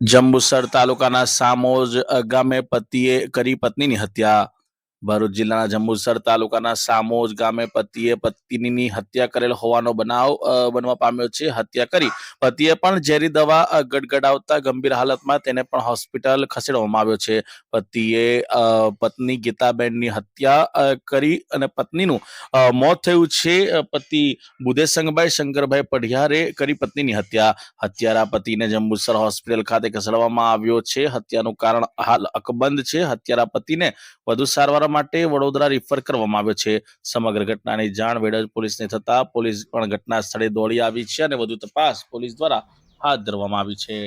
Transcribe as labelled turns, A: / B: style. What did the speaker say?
A: જંબુસર તાલુકાના સામોજ ગામે પતિએ કરી પત્નીની હત્યા. ભરૂચ જિલ્લાના જંબુસર તાલુકાના સામોજ ગામે પતિએ પત્નીની હત્યા કરેલ હોવાનો બનાવ બનવા પામ્યો છે. હત્યા કરી પતિએ પણ ઝેરી દવા ગડગડાવતા ગંભીર હાલતમાં તેને પણ હોસ્પિટલ ખસેડવામાં આવ્યો છે. પતિએ પત્ની ગીતાબેનની હત્યા કરી અને પત્નીનું મોત થયું છે. પતિ બુધેશંગભાઈ શંકરભાઈ પઢિયારે કરી પત્નીની હત્યા. હત્યારા પતિને જંબુસર હોસ્પિટલ ખાતે ખસેડવામાં આવ્યો છે. હત્યાનું કારણ હાલ અકબંધ છે. હત્યારા પતિને વધુ સારવાર માટે વડોદરા રિફર કરવામાં આવ્યો છે. સમગ્ર ઘટનાની જાણ વેડજ પોલીસને થતા પોલીસ પણ ઘટના સ્થળે દોડી આવી છે અને વધુ તપાસ પોલીસ દ્વારા હાથ ધરવામાં આવી છે.